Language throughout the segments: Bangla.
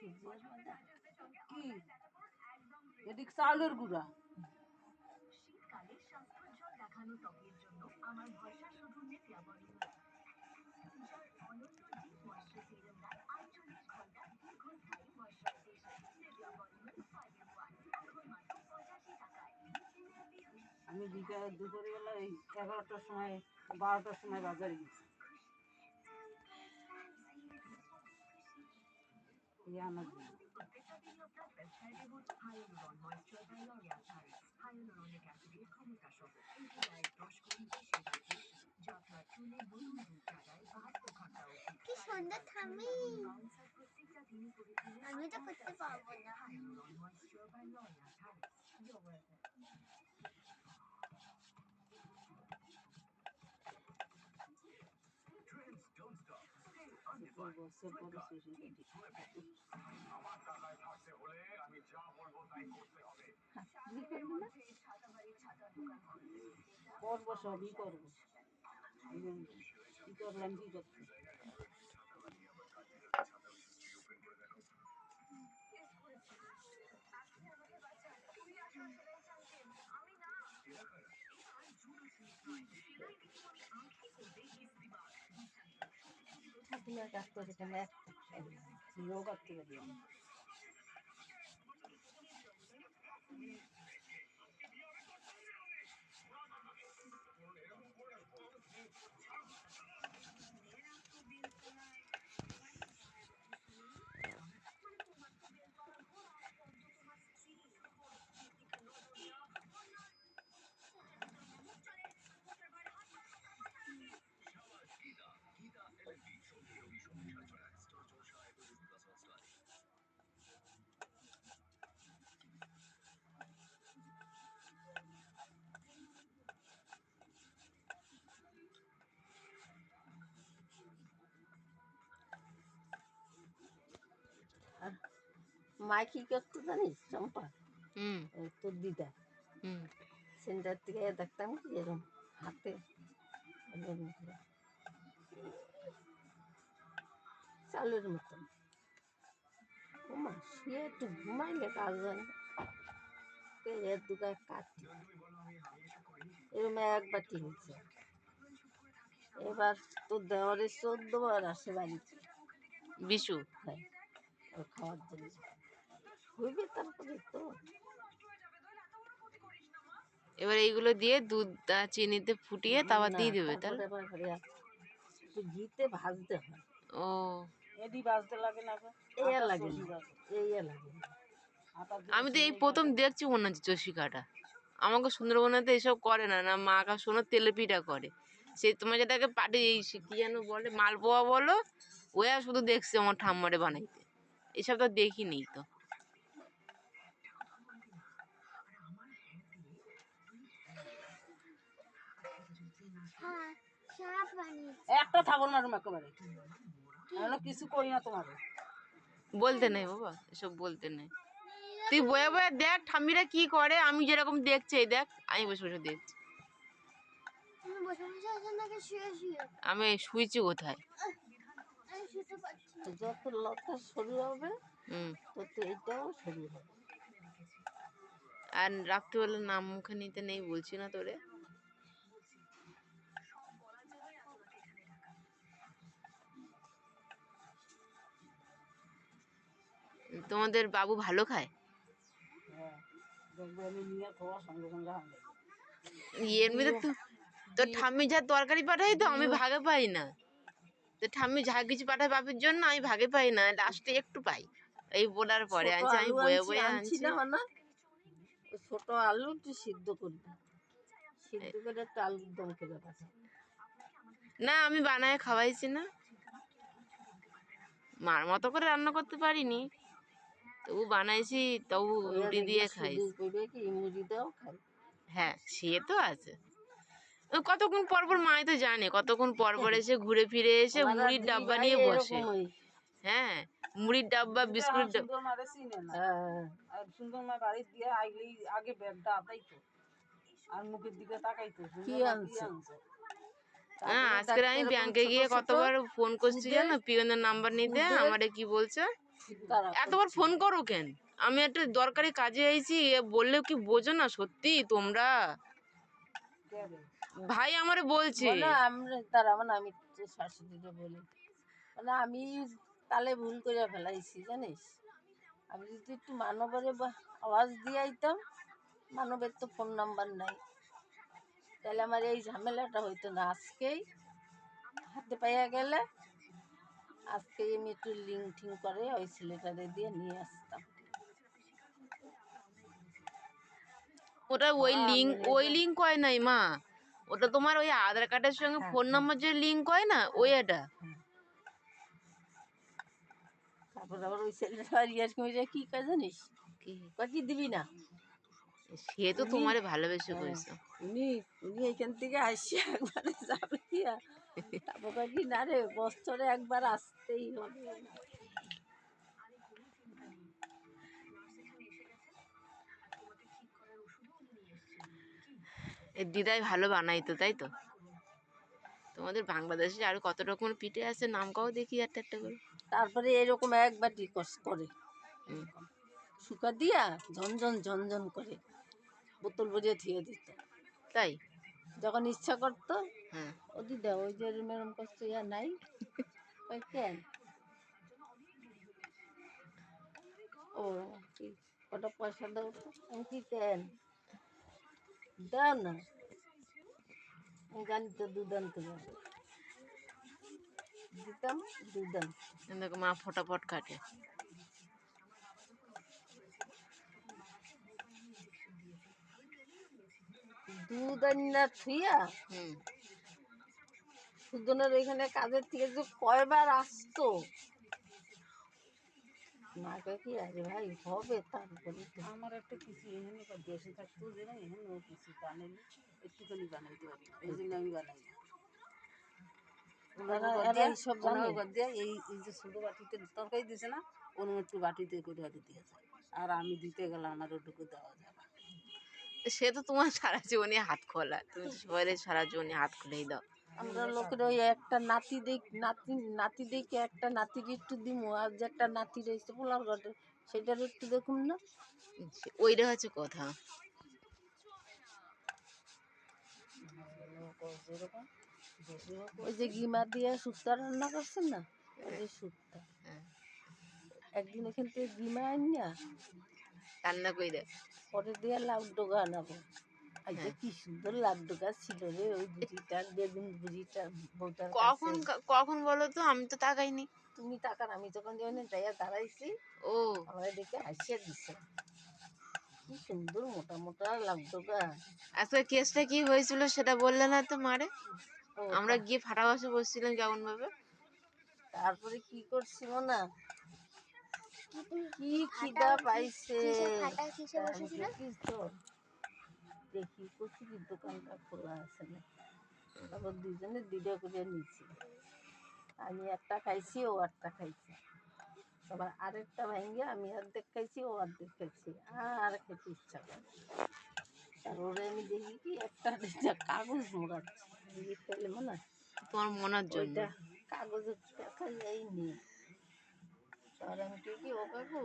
কি? এদিক চাউলের গুঁড়া। শীতকালে স্বাস্থ্যোজ্জ্বল দেখানো ত্বকের জন্য আমার ভরসা শুধু নেপিয়া বলিউড যার অনন্য ডিপ ময়েশ্চার সিরাম দেয় আটচল্লিশ ঘণ্টা দীর্ঘস্থায়ী ময়েশ্চারাইজেশন নেপিয়া বলিউড ফাইভ ইন ওয়ান এখন মাত্র পঁচাশি টাকায়। আমি বিকাল দুপুরবেলা এই এগারোটার সময় বারোটার সময় বাজারে গেছি। হাইড্রেশন যা আপনার চুলে নতুন রূপ লাগায় বাহাত্তর ঘণ্টা অবধি কি সুন্দর থামি আমি তো করতে পারব না দুই বছর পরে শেষ হয়ে গেছে। কি করবি না? করব সবই করব কি করলাম কি করতে ঠাকুমার কাজ করে কেন একটা লোক করতে মা কি করতো জানিস? চম্পা। তোর দিদা। সেন্টার থেকে দেখতাম কি এরকম হাতে। চালের মতন। ওমা শুয়ে একটু ঘুমাইলে কাজ জানে কে এর দুগায় কাটতি এরকম এক বাটি হয়েছে এবার তোর দেওয়ারের চোদ্দ বার আসে বাড়িতে। বিশু। ওর খাওয়ার জন্য। হইবে তারপরে তো এবার এইগুলো দিয়ে দুধ আর চিনিতে ফুটিয়ে তারপর দিয়ে দেবে তাহলে? ঘিতে ভাজতে হয়। ও। এদি ভাজতে লাগে না এই লাগে না। এই লাগে আমি তো এই প্রথম দেখছি মনে হচ্ছে চষিকাটা আমাকে সুন্দরবনেতে এসব করে না না মা কা শোনো তেলে পিঠা করে। সে তোমার যেটাকে পাটে এই কি যেন বলে মালপোয়া বলো ওয়া শুধু দেখছে আমার ঠাম্মারে বানাইতে। এসব তো দেখিনি তো। একটা থাকো না রুম একেবারে। আমি কিছু করি না তোমাকে বলতে নেই বাবা এসব বলতে নেই। তুই বয়ে বয়ে দেখ ঠাম্মিরা কি করে আমি যেরকম দেখছি এই দেখ আমি বসে বসে দেখছি। আমি শুয়েছি কোথায়? আমি শুতে পারছি যত লতা সরু হবে হুম। তত এইটাও সরু হবে। আর রাত্রিবেলা নাম মুখে নিতে নেই বলছি না তোরে। তোমাদের বাবু ভালো খায়? হ্যাঁ এমনিতে তো তোর ঠাম্মি যা তরকারি পাঠাই তো আমি ভাগে পাই না। তো ঠাম্মি যা কিছু পাঠায় বাপের জন্য আমি ভাগে পাই না লাস্টে একটু পাই। এই বলার পরে আনছি আমি বয়ে বয়ে আনছি না না ছোট আলু তুই সিদ্ধ করবি। সিদ্ধ করে একটা আলুর দম করে না আমি বানায় খাওয়াইছি না। মার মতো করে রান্না করতে পারিনি। তবু বানাইছি তবু রুটি দিয়ে খাই। হ্যাঁ সে তো আছে। কতক্ষণ পর পর মাই তো জানে কতক্ষণ পর পর এসে ঘুরে ফিরে এসে মুড়ির ডাব্বা নিয়ে বসে। হ্যাঁ মুড়ির ডাব্বা বিস্কুট ডাব্বা সুন্দর হ্যাঁ। আর মা বাড়ি দিয়ে আইলেই আগে ব্যাগটা আদাইতো আর মুখের দিকে তাকাইতো কি আনছে? হ্যাঁ আজকে আমি ব্যাংকে গিয়ে কতবার ফোন করছি জানো? পিয়নের নাম্বার নিতে আমারে কি বলছে? এতবার ফোন করো কেন? আমি একটা দরকারি কাজে আইছি এ বললেও কি বোঝো না সত্যি তোমরা? ভাই আমারে বলছে। তারা মানে আমি শাশুড়িটা বলি মানে আমি তালে ভুল করে ফেলাইছি জানিস? আমি যদি একটু মানবের আওয়াজ দিয়ে আইতাম মানবের তো ফোন নাম্বার নাই। তাহলে আমার এই ঝামেলাটা হইতো না আজকেই। হাতে পাইয়া গেলে আজকে আমি একটু লিঙ্ক ঠিং করে ওই ছেলেটারে দিয়ে নিয়ে আসতাম। ওটা ওই হ্যাঁ, লিঙ্ক ওই লিঙ্ক হয় নাই মা। ওটা তোমার ওই আধার কার্ডের সঙ্গে হ্যাঁ, ফোন নাম্বার যে লিঙ্ক হয় না ওই এটা। তারপর আবার ওই ছেলেটা আর ইয়ার কি কাজ জানিস? কি? কি দিবি না? সে তো তোমারে ভালোবেসে করেছে উনি উনি এখান থেকে আসি একবারে যাবে কি আর? না রে বছরে একবার আসতেই হবে। দিদাই ভালো বানাইতো তাই তো? তোমাদের বাংলাদেশে আর কত রকমের পিঠে আছে নাম কাও দেখি একটা একটা করে। তারপরে এরকম একবার টিকস করে। শুকা দিয়া ঝনঝন ঝনঝন করে। বোতল ভরিয়ে থুয়ে দিত। তাই? যখন ইচ্ছা করতো হ্যাঁ। ও দিদা ওই যে মেরম করছে ইয়া নাই। কেন? ও কি কটা পয়সা দাও আমি কি কেন? দাও না। জানি তো দুদান্ত দিতাম দুদান্ত মা ফটাফট কাটে দুধ আন্না থুইয়া সুদনের ওইখানে কাজের থেকে যে কয়বার আসতো? মা কয় কি আরে ভাই হবে তারপরে তো। আমার একটা কিছু এখানে দেশে থাকতো যে না এখানে ও কিছু বানাইলে একটুখানি বানাইতে পারি। এই জন্য আমি বানাই এই যে ছোটো বাটিতে তরকারি দিছে না ওরকম একটু বাটিতে করে যায়। আর আমি দিতে গেলে আমার ওটুকু দেওয়া না। সে তো তোমার সারা জীবনে হাত খোলা। তুমি তো সবাই সারা জীবনে হাত খুলেই দাও। আমরা লোকের ওই একটা নাতি দেখ নাতি নাতি দেখে একটা নাতির একটু দিমু আর যে একটা নাতি রয়েছে পোলার ঘরে সেটার একটু দেখুন না। ওইটা হচ্ছে কথা। ওই যে গিমা দিয়ে শুক্তা রান্না করছেন না? ওই যে শুক্তা হ্যাঁ। একদিন এখান থেকে গিমা আনিয়া রান্না করে পরে দিয়ে লাউ ডোগা আনাবো কি সুন্দর লাউ ডোগা ছিল রে ওই বুড়িটার বেগুন বুড়িটার বউটার কখন কখন বলো তো আমি তো তাকাইনি। তুমি টাকার আমি যখন যাইয়া দাঁড়াইছি ও। আমরা দেখে হাসিয়ে দিছে। কি সুন্দর মোটা মোটা লাউ ডোগা আজকে কেসটা কি হয়েছিল সেটা বললে না তো মারে? আমরা গিয়ে ফাটা বসে বসছিলাম কেমন ভাবে তারপরে কি করছিল না কি খিদা পাইছে? দেখি কচুরির দোকানটা খোলা আছে না। তারপর দুজনে দুটো করে নিয়েছি আমি একটা খাইছি ও একটা খাইছি। তারপর আরেকটা ভাঙে আমি অর্ধেক খাইছি ও অর্ধেক খাইছি। আর খেতে ইচ্ছা করে তারপরে আমি দেখি কি একটা দুইটা কাগজ মোড়াচ্ছে। দেখি ফেলে মনে হয়। তোমার মনার জন্য। ওইটা কাগজে দেখা যায়নি আর আমি কি কি ও কাকু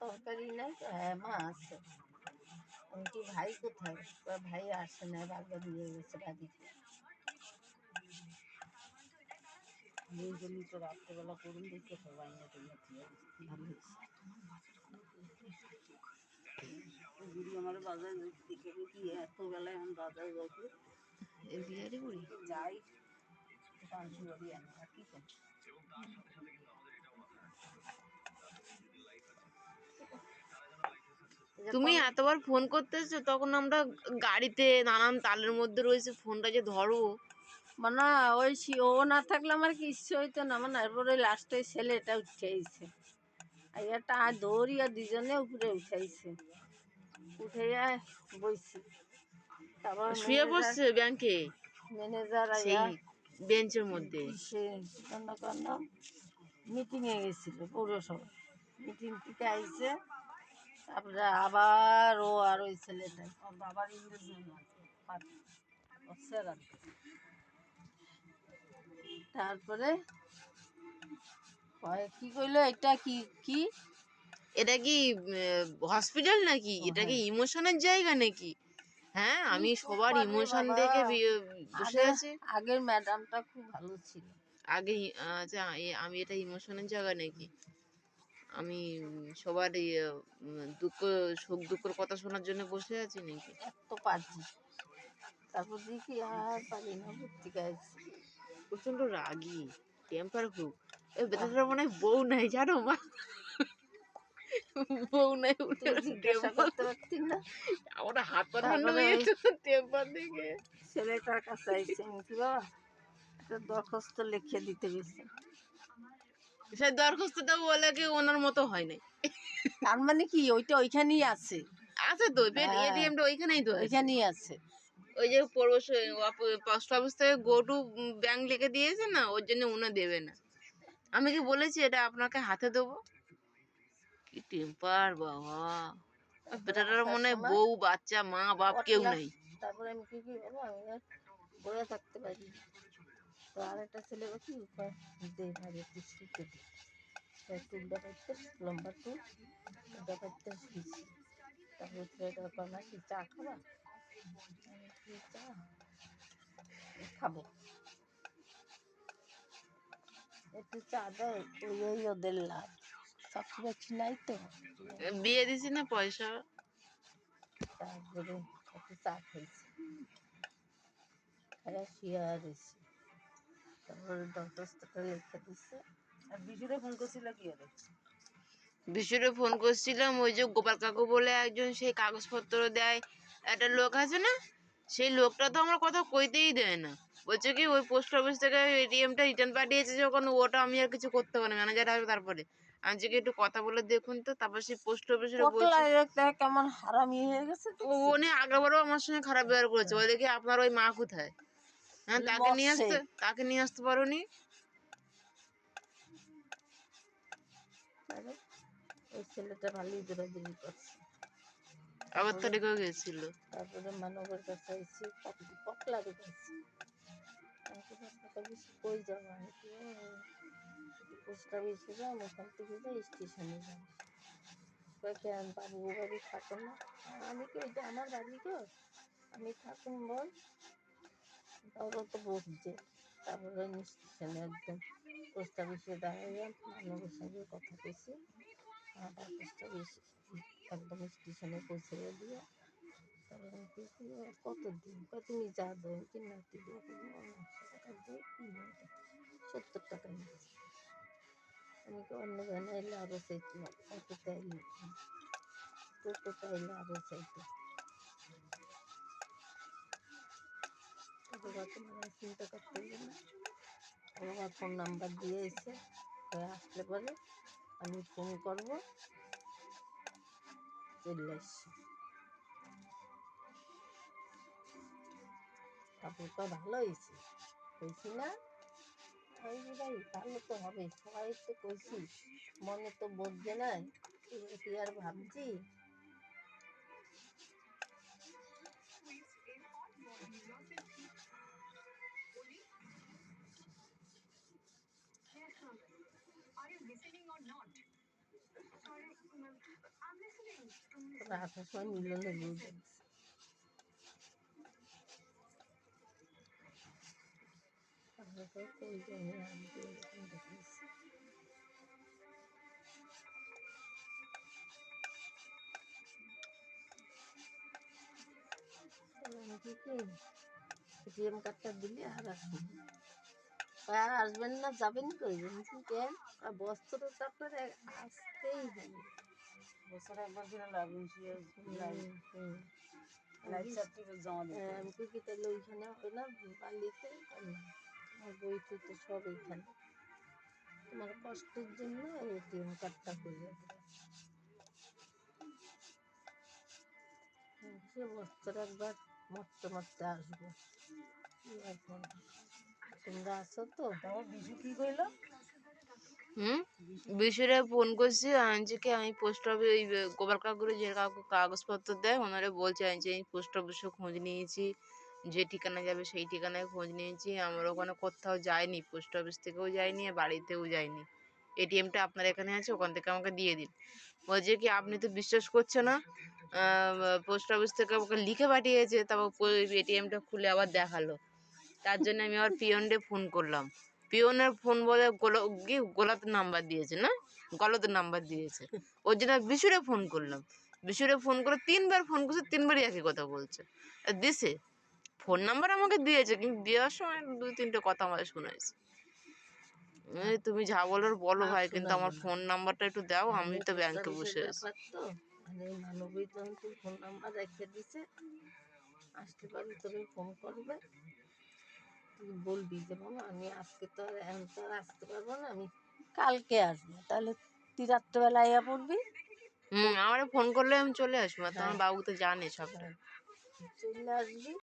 তরকারি নাই তো? হ্যাঁ মা আছে। আমি ভাই কোথায়? ভাই আসে না বারবার নিয়ে গেছে বাড়িতে। এই জন্যই তো রাত্রেবেলা করুন দেখে সবাই না তোমরা ভালো আমার বাজার দেখে কি এত বেলায় আমি বাজার যাচ্ছি এই বিহারি বুড়ি? যাই। আর তুমি এতবার ফোন করতেছো তখন আমরা গাড়িতে নানান তালের মধ্যে রয়েছে ফোনটা যে ধরো। মানে ওই ও না থাকলে আমার কি ইচ্ছে হইতো না মানে এরপরে লাস্টে ছেলেটা উঠেছে আর একটা দৌড়িয়া দুজনে উপরে উঠাইছে। উঠাইয়া বইছি। তারপর শুয়ে পড়ছে ব্যাংকে ম্যানেজার আইয়া বেঞ্চের মধ্যে? সে মিটিংয়ে গেছিল পৌরসভা মিটিং থেকে আইছে। তারপরে আবার ও আর ওই ছেলেটা তারপরে কি কইলো? এটা কি কি? এটা কি হসপিটাল নাকি? ও, এটা কি হ্যাঁ। ইমোশনের জায়গা নাকি? হ্যাঁ আমি সবার ইমোশন দেখে বসে আছি। আগের ম্যাডামটা খুব ভালো ছিল। আগে আচ্ছা আমি এটা ইমোশনের জায়গা নাকি? আমি সবার দুঃখ সুখ দুঃখের কথা শোনার জন্য বসে আছি নাকি? এত পাজি তারপর দেখি আর পারি না ভর্তি গাইছি প্রচণ্ড রাগী টেম্পার খুব। এই বেটাটার মনে হয় বউ নাই জানো মা? বউ নাই জিজ্ঞাসা করতে পারতি না? আমার হাত পা ঠান্ডা হয়ে গেছে টেম্পার দেখে। ছেলেটার কাছে আইসি আমি কি বাবা? দরখাস্ত লিখে দিতে গেছে। সে দরখাস্তটা বলে কি ওনার মতো হয় নাই। তার মানে কি ওইটা ওইখানেই আছে? আছে তো হ্যাঁ। এটিএমটা ওইখানেই তো ওইখানেই আছে। ওই যে পোস্ট অফিস থেকে গো টু ব্যাংক লিখে দিয়েছে না ওর জন্য উনি দেবে না। আমি কি বলেছি এটা আপনাকে হাতে দেবো? কি টেম্পার বাবা। বেটাটার মনে হয় বউ বাচ্চা মা বাপ কেউ নাই। তারপরে আমি কি কি আমি থাকতে পারি আর একটা ছেলে কি কয়, দে ভাই একটু শিখে দে তাই চুলটা কাটতে লম্বা চুলটা কাটতে শিখছি। তারপরে ছেলেটা না কি চা খাবা? চা খাব। একটু চা দেয় ওই ওদের লাভ। চাকরি বাকরি নাই তো। বিয়ে দিছি না পয়সা? তারপরে একটু চা খাইছি। খাইয়া শুয়ে রয়েছি তারপরে দরখাস্তটা লিখে দিচ্ছে আর বিশুরে ফোন করছিল কি হবে বিশুরে ফোন করছিলাম ওই যে গোপাল কাকু বলে একজন সেই কাগজপত্র দেয় একটা লোক আছে না সেই লোকটা তো আমার কথা কইতেই দেয় না। বলছে কি ওই পোস্ট অফিস থেকে এটিএমটা রিটার্ন পাঠিয়েছে যখন ওটা আমি আর কিছু করতে পারি ম্যানেজার আসবে তারপরে। আমি যে একটু কথা বলে দেখুন তো তারপর সেই পোস্ট অফিসের কেমন হারামি হয়ে গেছে। তো ও উনি আগেবারও আমার সঙ্গে খারাপ ব্যবহার করেছে। বলে কি আপনার ওই মা কোথায়? হ্যাঁ তাকে নিয়ে আসতে তাকে নিয়ে আসতে পারো নি ওই ছেলেটা ভালোই দৌড়াদৌড়ি করছে। আবার তো রেখেও গেছিল। তারপরে মানবের কাছে আইসি পকলার কাছে কই যাব? আমি কি পোস্ট অফিসে যাও ওখান থেকে যাই স্টেশনে যাও কেন বাবু বাড়ি থাকো না? আমি কি আমার বাড়ি তো আমি থাকুন বল। ওরা তো বসছে তারপরে স্টেশনে একদম পোস্ট অফিসে দাঁড়াইয়া মানবের সঙ্গে কথা কইছি আবার পোস্ট অফিস একদম স্টেশনে পৌঁছে দিয়ে। তারপরে আমি কি করি, "ও, কত দিন কয় তুমি যা দাও কি নাতি দিয়ে একশো টাকা কিনে সত্তর টাকা নিয়েছি। আমি কি অন্য গানে এলে আরও চাইছিলাম অটো চাইলে টোটো চাইলে আরও চাইতো চিন্তা করতে আমার ফোন নাম্বার দিয়ে এসে আসলে পরে আমি ফোন করব। চলে আসছি। তো ভালো হয়েছে। কইছি না? ভাই ভালো তো হবে। সবাই তো কইছি, মনে তো বোঝে নাই। কি আর ভাবছি? আসার সময় তারপরে কি এটিএম কার্ডটা দিলে আর আর আসবেন না, যাবেন কই? কেন? বস্ত্র তো আপনার আসতেই হবে। বছরে একবার করে লাভ ইন্সুরেন্স হুম, হুম। লাইফ সার্টিফিকেট জমা দিতে। আমি কি তাহলে ওইখানে হবে না? বালিতে আমার বই তো সব তোমার কষ্টের জন্য এটিএম কার্ডটা করে সে বছর একবার মরতে মরতে আসব। তোমরা আছো তো? বিশু কি কইলো? হুম? বিশুরে ফোন করছি আনছি কি আমি পোস্ট অফিস ওই গোপাল কাকুরে যে কাকু কাগজপত্র দেয়, ওনারা বলছে আমি যে পোস্ট অফিসে খোঁজ নিয়েছি, যে ঠিকানা যাবে সেই ঠিকানায় খোঁজ নিয়েছি, আমার ওখানে কোথাও যায়নি পোস্ট অফিস থেকেও যায়নি, আর বাড়িতেও যায়নি। এটিএমটা আপনার এখানে আছে, ওখান থেকে আমাকে দিয়ে দিন। বলছে কি, আপনি তো বিশ্বাস করছে না পোস্ট অফিস থেকে আমাকে লিখে পাঠিয়েছে, তারপর এটিএমটা খুলে আবার দেখাল। তার জন্য আমি আবার পিয়নডে ফোন করলাম। পিয়নের ফোন বলে গোলা কি গোলাতের নাম্বার দিয়েছে না? গলতের নাম্বার দিয়েছে। ওর জন্য বিশুরে ফোন করলাম। বিশুরে ফোন করে তিনবার ফোন করছে তিনবারই একই কথা বলছে। দিছে ফোন নাম্বার আমাকে দিয়েছে কিন্তু দেওয়ার সময় দুই তিনটে কথা আমাকে শোনাইছে। এই তুমি যা বলার বলো ভাই কিন্তু আমার ফোন নাম্বারটা একটু দাও আমি তো ব্যাংকে বসে আছি। মানে মানবী তখন ফোন নাম্বার রেখে দিছে আসতে তোকে ফোন করবে। তুই বলবি যে মামা আমি আজকে তো আর এখন তো আর আসতে পারব না আমি কালকে আসব। তাহলে তুই রাত্রেবেলা আইয়া পড়বি? হম আমার ফোন করলে আমি চলে আসব তোমার বাবু তো জানে সবটা। চলে আসবি।